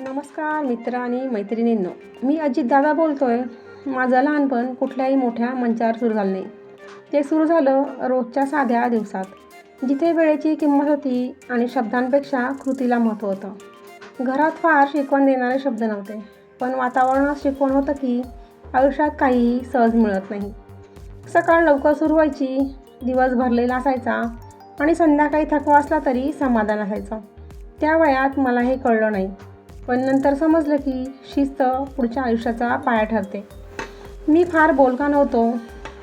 नमस्कार मित्र आणि मैत्रिणींनो. मी अजितदादा बोलतोय. माझं लहानपण कुठल्याही मोठ्या मंचावर सुरू झालं नाही. ते सुरू झालं रोजच्या साध्या दिवसात जिथे वेळेची किंमत होती आणि शब्दांपेक्षा कृतीला महत्त्व होतं. घरात फार शिकवण देणारे शब्द नव्हते पण वातावरणात शिकवण होतं की आयुष्यात काहीही सहज मिळत नाही. सकाळ लवकर सुरू व्हायची दिवस भरलेला असायचा आणि संध्याकाळी थकवा असला तरी समाधान असायचं. त्या वयात मला हे कळलं नाही. पण नंतर समजलं की शिस्त पुढच्या आयुष्याचा पाया ठरते. मी फार बोलका नव्हतो.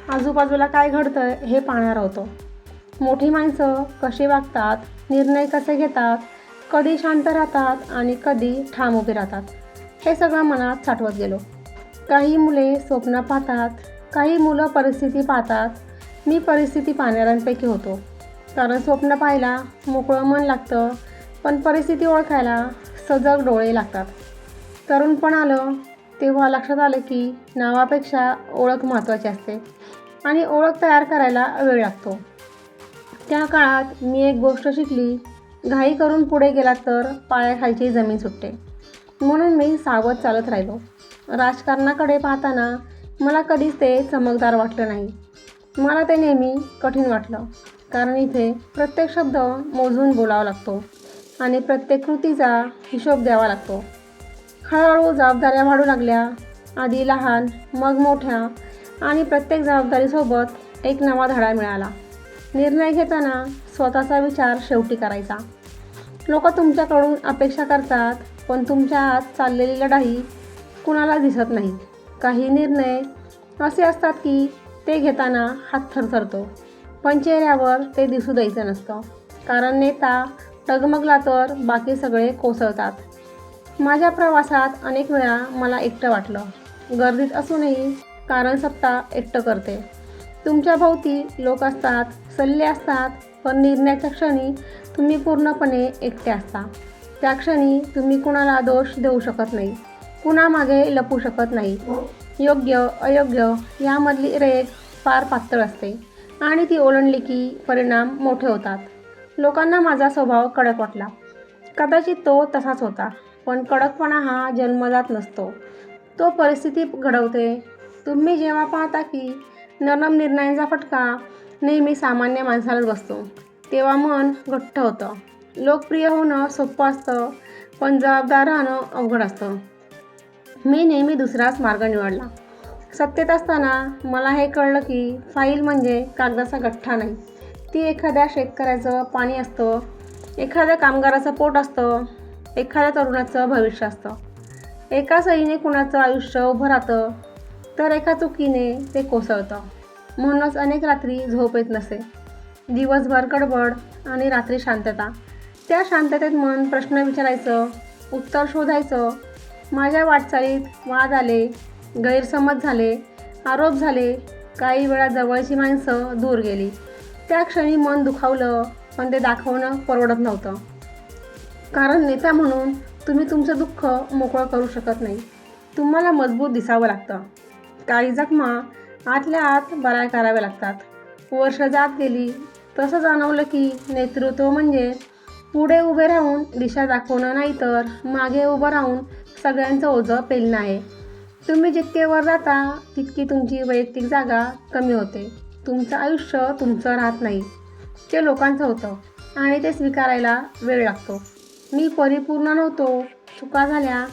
आजूबाजूला काय घडतं हे पाहणार होतो. मोठी माणसं कशी वागतात निर्णय कसे घेतात कधी शांत राहतात आणि कधी ठाम उभे राहतात हे सगळं मनात साठवत गेलो. काही मुले स्वप्न पाहतात काही मुलं परिस्थिती पाहतात. मी परिस्थिती पाहणाऱ्यांपैकी होतो. कारण स्वप्न पाहायला मोकळं मन लागतं पण परिस्थिती ओळखायला सजग डोळे लागतात. तरुणपण आलं तेव्हा लक्षात आलं की नावापेक्षा ओळख महत्त्वाची असते आणि ओळख तयार करायला वेळ लागतो. त्या काळात मी एक गोष्ट शिकली घाई करून पुढे गेला तर पायाखालची जमीन सुटते. म्हणून मी सावध चालत राहिलो. राजकारणाकडे पाहताना मला कधीच ते चमकदार वाटलं नाही. मला ते नेहमी कठीण वाटलं कारण इथे प्रत्येक शब्द मोजून बोलावा लागतो. आणि प्रत्येक कृतीचा हिशोब द्यावा लागतो. हळूहळू जबाबदाऱ्या वाढू लागल्या आधी लहान मग मोठ्या आणि प्रत्येक जबाबदारीसोबत एक नवा धडा मिळाला. निर्णय घेताना स्वतःचा विचार शेवटी करायचा. लोक तुमच्याकडून अपेक्षा करतात पण तुमच्या आत चाललेली लढाई कुणाला दिसत नाही. काही निर्णय असे असतात की ते घेताना हात थरथरतो पण चेहऱ्यावर ते दिसू द्यायचं नसतं. कारण नेता टगमगला तर बाकी सगळे कोसळतात. माझ्या प्रवासात अनेक वेळा मला एकटं वाटलं. गर्दीत असूनही कारण सत्ता एकटं करते. तुमच्या भोवती लोक असतात सल्ले असतात पण निर्णयाच्या क्षणी तुम्ही पूर्णपणे एकटे असता. त्या क्षणी तुम्ही कुणाला दोष देऊ शकत नाही. कुणामागे लपू शकत नाही. योग्य अयोग्य यामधली रेख फार पातळ असते आणि ती ओलांडली की परिणाम मोठे होतात. लोकांना माझा स्वभाव कडक वाटला. कदाचित तो तसाच होता पण कडकपणा हा जन्मजात नसतो. तो परिस्थिती घडवते. तुम्ही जेव्हा पाहता की नरम निर्णयांचा फटका नेहमी सामान्य माणसालाच बसतो तेव्हा मन घट्ट होतं. लोकप्रिय होणं सोपं असतं पण जबाबदार राहणं अवघड असतं. मी नेहमी दुसराच मार्ग निवडला. सत्तेत असताना मला हे कळलं की फाईल म्हणजे कागदाचा गठ्ठा नाही. ती एखाद्या शेतकऱ्याचं पाणी असतं एखाद्या कामगाराचं पोट असतं एखाद्या तरुणाचं भविष्य असतं. एका सईने कुणाचं आयुष्य उभं राहतं तर एका चुकीने ते कोसळतं. म्हणूनच अनेक रात्री झोप येत नसे. दिवसभर गडबड आणि रात्री शांतता. त्या शांततेत मन प्रश्न विचारायचं उत्तर शोधायचं. माझ्या वाटचालीत वाद आले गैरसमज झाले आरोप झाले काही वेळा जवळची माणसं दूर गेली. त्या क्षणी मन दुखावलं पण ते दाखवणं परवडत नव्हतं. कारण नेता म्हणून तुम्ही तुमचं दुःख मोकळं करू शकत नाही. तुम्हाला मजबूत दिसावं लागतं. काही जखमा आतल्या आत बऱ्या कराव्या लागतात. वर्ष जात गेली तसं जाणवलं की नेतृत्व म्हणजे पुढे उभे राहून दिशा दाखवणं नाही तर मागे उभं राहून सगळ्यांचं ओझं पेलणं आहे. तुम्ही जितके वर जाता तितकी तुमची वैयक्तिक जागा कमी होते. तुमचं आयुष्य तुमचं राहत नाही. ते लोकांचं होतं. आणि ते स्वीकारायला वेळ लागतो. मी परिपूर्ण नव्हतो. चुका झाल्या.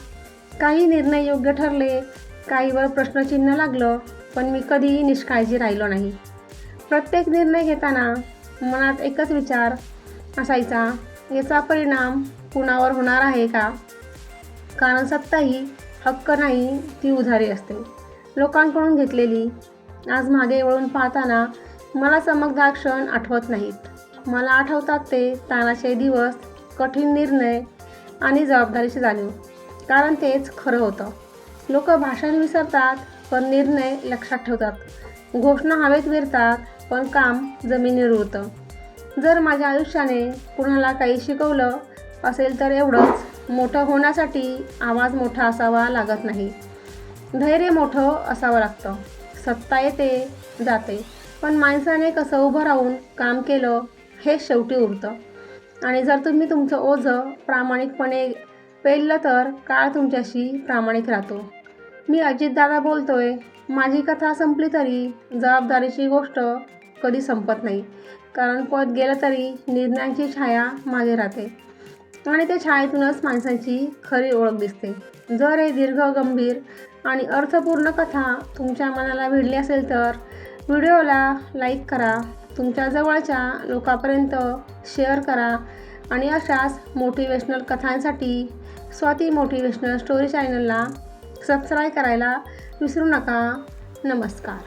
काही निर्णय योग्य ठरले. काहीवर प्रश्नचिन्ह लागलं. पण मी कधीही निष्काळजी राहिलो नाही. प्रत्येक निर्णय घेताना मनात एकच विचार असायचा. याचा परिणाम कुणावर होणार आहे का? कारण सत्ता ही हक्क नाही ती उधारी असते. लोकांकडून घेतलेली आज मागे वळून पाहताना मला चमकदार क्षण आठवत नाहीत. मला आठवतात ते तानाचे दिवस कठीण निर्णय आणि जबाबदारीची जाणीव. कारण तेच खरं होतं. लोक भाषण विसरतात पण निर्णय लक्षात ठेवतात. घोषणा हवेत विरतात पण काम जमिनीवर उरतं. जर माझ्या आयुष्याने कुणाला काही शिकवलं असेल तर एवढंच. मोठं होण्यासाठी आवाज मोठा असावा लागत नाही. धैर्य मोठं असावं लागतं. सत्ता येते जाते. पण माणसाने कसं उभं राहून काम केलं हे शेवटी उरतं. आणि जर तुम्ही तुमचं ओझं प्रामाणिकपणे पेललं तर काळ तुमच्याशी प्रामाणिक राहतो. मी अजितदादा बोलतोय माझी कथा संपली तरी जबाबदारीची गोष्ट कधी संपत नाही. कारण पद गेलं तरी निर्णयांची छाया मागे राहते. आणि त्या छायेतूनच माणसांची खरी ओळख दिसते. जर हे दीर्घ गंभीर आणि अर्थपूर्ण कथा तुमच्या मनाला भिडली असेल तर व्हिडिओला लाईक करा तुमच्या जवळच्या लोकांपर्यंत शेअर करा आणि अशाच मोटिवेशनल कथांसाठी स्वाती मोटिवेशनल स्टोरी चॅनलला सबस्क्राईब करायला विसरू नका. नमस्कार.